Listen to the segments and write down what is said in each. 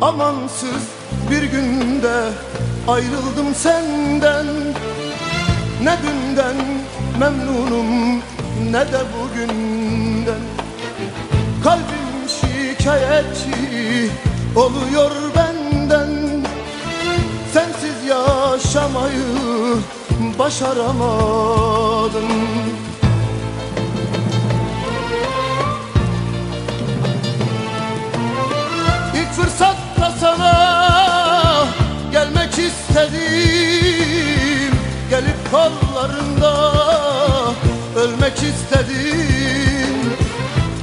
Amansız bir günde ayrıldım senden. Ne dünden memnunum ne de bugünden. Kalbim şikayetçi oluyor benden. Sensiz yaşamayı başaramadım Kollarında ölmek istedim.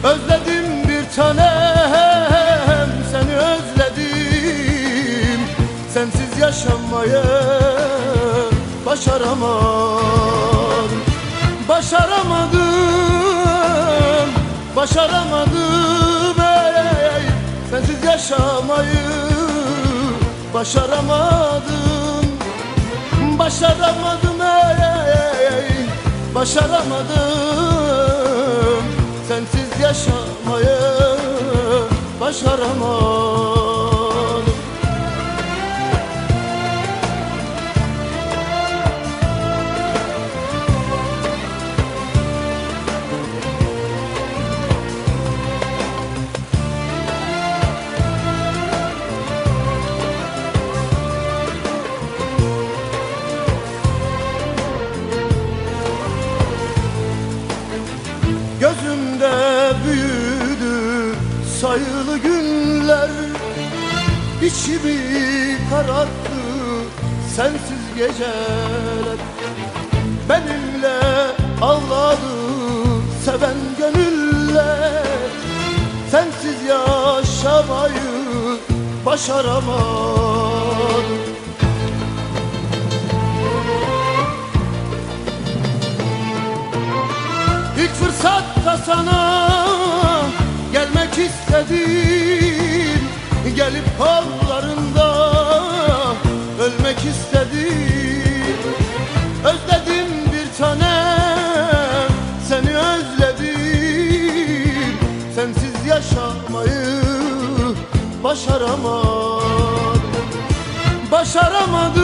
Özledim bir tanem seni özledim. Sensiz yaşamayı başaramadım. Başaramadım, başaramadım ey. Sensiz yaşamayı başaramadım. Başaramadım Başaramadım. Sensiz yaşamayı başaramadım İçimi kararttı sensiz geceler. Benimle ağladı seven gönüller. Sensiz yaşamayı başaramadım. İlk fırsatta sana gelmek istedim Gelip kollarında ölmek istedim. Özledim bir tanem seni özledim. Sensiz yaşamayı başaramadım. Başaramadım,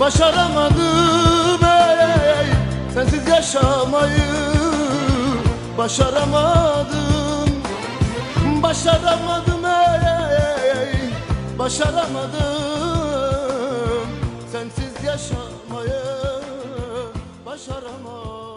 başaramadım ey Sensiz yaşamayı başaramadım Başaramadım ey Başaramadım. Sensiz yaşamayı başaramadım